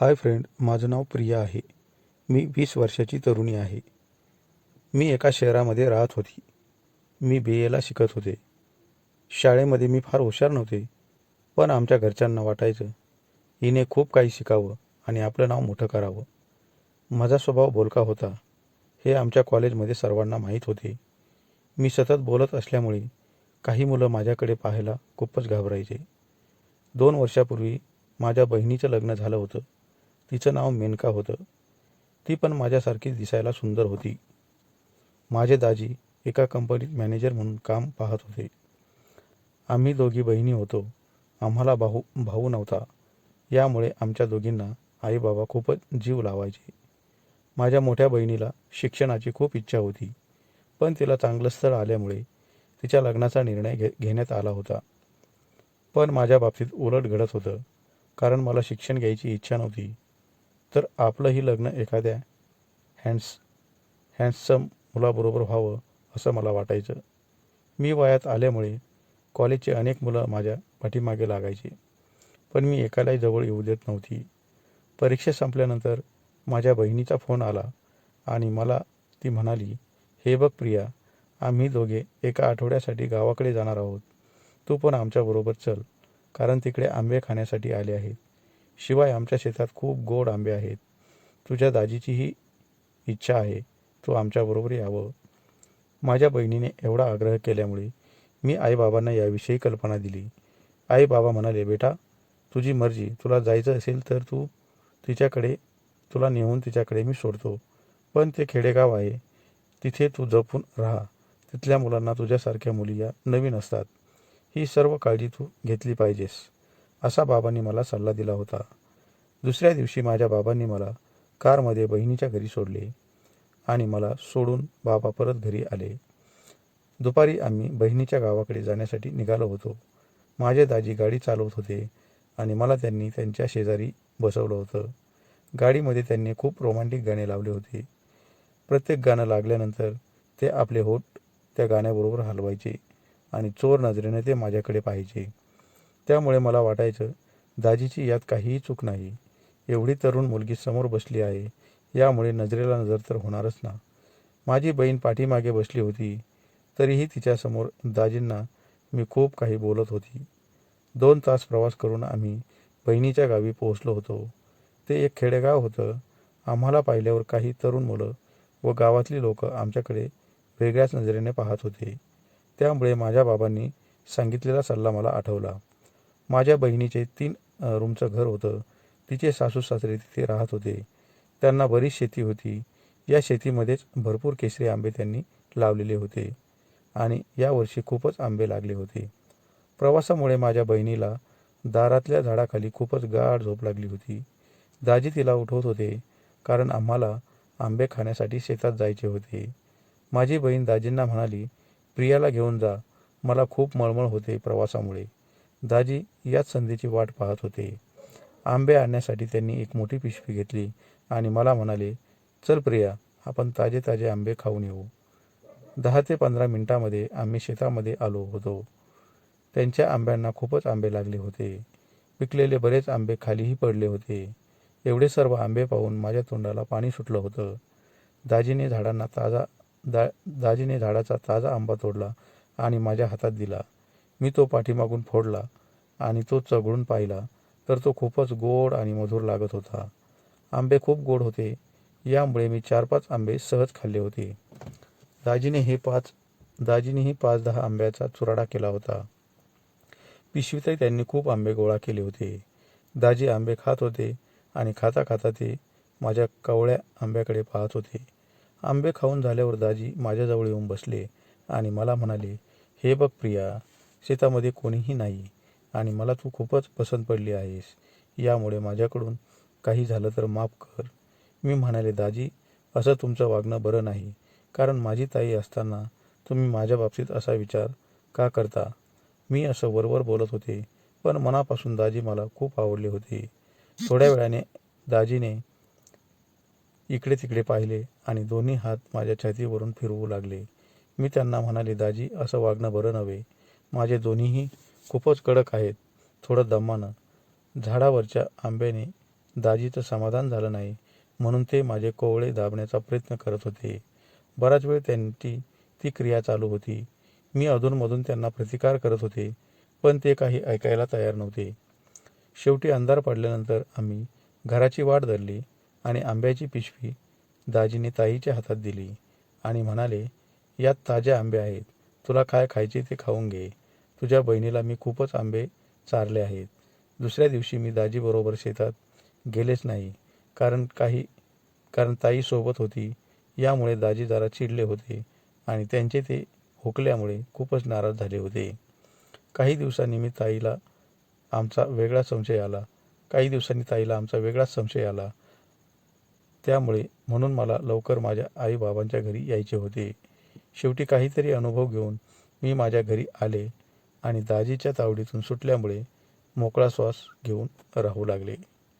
Hi friend माझं नाव प्रिया आहे. मी वीस वर्षाची तरुणी आहे. मी एका शहरामध्ये राहत होती. मी बी एला शिकत होते. शाळेमध्ये मी फार हुशार नव्हते पण आमच्या घरच्यांना वाटायचं हिने खूप काही शिकावं आणि आपलं नाव मोठं करावं. माझा स्वभाव बोलका होता. हे आमच्या कॉलेजमध्ये सर्वांना माहीत होते. मी सतत बोलत असल्यामुळे काही मुलं माझ्याकडे पाहायला खूपच घाबरायचे. दोन वर्षापूर्वी माझ्या बहिणीचं लग्न झालं होतं. तिचं नाव मेनका होतं. ती पण माझ्यासारखीच दिसायला सुंदर होती. माझे दाजी एका कंपनीत मॅनेजर म्हणून काम पाहत होते. आम्ही दोघी बहिणी होतो. आम्हाला भाऊ भाऊ नव्हता. यामुळे आमच्या दोघींना आईबाबा खूपच जीव लावायचे. माझ्या मोठ्या बहिणीला शिक्षणाची खूप इच्छा होती. पण तिला चांगलं स्थळ आल्यामुळे तिच्या लग्नाचा निर्णय घे घेण्यात आला होता. पण माझ्या बाबतीत उलट घडत होतं. कारण मला शिक्षण घ्यायची इच्छा नव्हती. तर आपलंही लग्न एखाद्या हँड्स हँडसम मुलाबरोबर व्हावं असं मला वाटायचं. मी वयात आल्यामुळे कॉलेजचे अनेक मुलं माझ्या पाठीमागे लागायचे. पण मी एकालाही जवळ येऊ देत नव्हती. परीक्षा संपल्यानंतर माझ्या बहिणीचा फोन आला आणि मला ती म्हणाली हे बघ प्रिया आम्ही दोघे एका आठवड्यासाठी गावाकडे जाणार आहोत. तू पण आमच्याबरोबर चल कारण तिकडे आंबे खाण्यासाठी आले आहेत. शिवाय आमच्या शेतात खूप गोड आंबे आहेत. तुझ्या दाजीचीही इच्छा आहे. तू आमच्याबरोबर यावं. माझ्या बहिणीने एवढा आग्रह केल्यामुळे मी आईबाबांना याविषयी कल्पना दिली. आई बाबा म्हणाले बेटा तुझी मर्जी. तुला जायचं असेल तर तू तिच्याकडे तुला नेऊन तिच्याकडे मी सोडतो. पण ते खेडेगाव आहे. तिथे तू जपून राहा. तिथल्या मुलांना तुझ्यासारख्या मुली या नवीन असतात. ही सर्व काळजी तू घेतली पाहिजेस. असा बाबांनी मला सल्ला दिला होता. दुसऱ्या दिवशी माझ्या बाबांनी मला कारमध्ये बहिणीच्या घरी सोडले आणि मला सोडून बाबा परत घरी आले. दुपारी आम्ही बहिणीच्या गावाकडे जाण्यासाठी निघालो होतो. माझे दाजी गाडी चालवत होते आणि मला त्यांनी त्यांच्या शेजारी बसवलं होतं. गाडीमध्ये त्यांनी खूप रोमांटिक गाणे लावले होते. प्रत्येक गाणं लागल्यानंतर ते आपले होठ त्या गाण्याबरोबर हलवायचे आणि चोर नजरेने ते माझ्याकडे पाहायचे. त्यामुळे मला वाटायचं दाजीची यात काहीही चूक नाही. एवढी तरुण मुलगी समोर बसली आहे यामुळे नजरेला नजर तर होणारच ना. माझी बहीण पाठीमागे बसली होती तरीही तिच्यासमोर दाजींना मी खूप काही बोलत होती. दोन तास प्रवास करून आम्ही बहिणीच्या गावी पोहोचलो होतो. ते एक खेडेगाव होतं. आम्हाला पाहिल्यावर काही तरुण मुलं व गावातली लोक आमच्याकडे वेगळ्याच नजरेने पाहत होते. त्यामुळे माझ्या बाबांनी सांगितलेला सल्ला मला आठवला. माझ्या बहिणीचे तीन रूमचं घर होतं. तिचे सासू सासरे तिथे राहत होते. त्यांना बरीच शेती होती. या शेतीमध्येच भरपूर केसरी आंबे त्यांनी लावलेले होते. आणि यावर्षी खूपच आंबे लागले होते. प्रवासामुळे माझ्या बहिणीला दारातल्या झाडाखाली खूपच गाढ झोप लागली होती. दाजी तिला उठवत होते कारण आम्हाला आंबे खाण्यासाठी शेतात जायचे होते. माझी बहीण दाजींना म्हणाली प्रियाला घेऊन जा. मला खूप मळमळ होते प्रवासामुळे. दाजी याच संधीची वाट पाहत होते. आंबे आणण्यासाठी त्यांनी एक मोठी पिशवी घेतली आणि मला म्हणाले चल प्रिया आपण ताजे ताजे आंबे खाऊन येऊ. दहा ते पंधरा मिनिटामध्ये आम्ही शेतामध्ये आलो होतो. त्यांच्या आंब्यांना खूपच आंबे लागले होते. पिकलेले बरेच आंबे खालीही पडले होते. एवढे सर्व आंबे पाहून माझ्या तोंडाला पाणी सुटलं होतं. दाजीने झाडांना ताजा दा दाजीने झाडाचा ताजा आंबा तोडला आणि माझ्या हातात दिला. मी तो पाठीमागून फोडला आणि तो चघळून पाहिला तर तो खूपच गोड आणि मधुर लागत होता. आंबे खूप गोड होते. यामुळे मी चार पाच आंबे सहज खाल्ले होते. दाजीने हे पाच दाजीनेही पाच दहा आंब्याचा चुराडा केला होता. पिशवीतही त्यांनी खूप आंबे गोळा केले होते. दाजी आंबे खात होते आणि खाता खाता ते माझ्या कवळ्या आंब्याकडे पाहत होते. आंबे खाऊन झाल्यावर दाजी माझ्याजवळ येऊन बसले आणि मला म्हणाले हे बघ प्रिया शेतामध्ये कोणीही नाही आणि मला तू खूपच पसंत पडली आहेस. यामुळे माझ्याकडून काही झालं तर माफ कर. मी म्हणाले दाजी असं तुमचं वागणं बरं नाही. कारण माझी ताई असताना तुम्ही माझ्या बाबतीत असा विचार का करता? मी असं वरवर बोलत होते पण मनापासून दाजी मला खूप आवडले होते. थोड्या वेळाने दाजीने इकडे तिकडे पाहिले आणि दोन्ही हात माझ्या छातीवरून फिरवू लागले. मी त्यांना म्हणाले दाजी असं वागणं बरं नव्हे. माझे दोन्हीही खूपच कडक आहेत. थोडं दमानं. झाडावरच्या आंब्याने दाजीचं समाधान झालं नाही म्हणून ते माझे कोवळे दाबण्याचा प्रयत्न करत होते. बराच वेळ त्यांची ती क्रिया चालू होती. मी अधूनमधून त्यांना प्रतिकार करत होते पण ते काही ऐकायला तयार नव्हते. शेवटी अंधार पडल्यानंतर आम्ही घराची वाट धरली आणि आंब्याची पिशवी दाजीने ताईच्या हातात दिली आणि म्हणाले यात ताजे आंबे आहेत. तुला काय खायचे ते खाऊन घे. तुझ्या बहिणीला मी खूपच आंबे चारले आहेत. दुसऱ्या दिवशी मी दाजीबरोबर शेतात गेलेच नाही. कारण काही कारण ताई सोबत होती. यामुळे दाजी जरा चिडले होते आणि त्यांचे ते हुकल्यामुळे खूपच नाराज झाले होते. काही दिवसांनी मी ताईला आमचा वेगळा संशय आला. काही दिवसांनी ताईला आमचा वेगळाच संशय आला. त्यामुळे म्हणून मला लवकर माझ्या आईबाबांच्या घरी यायचे होते. शेवटी काहीतरी अनुभव घेऊन मी माझ्या घरी आले. आणि दाजीच्या तावडीतून सुटल्यामुळे मोकळा श्वास घेऊन राहू लागले.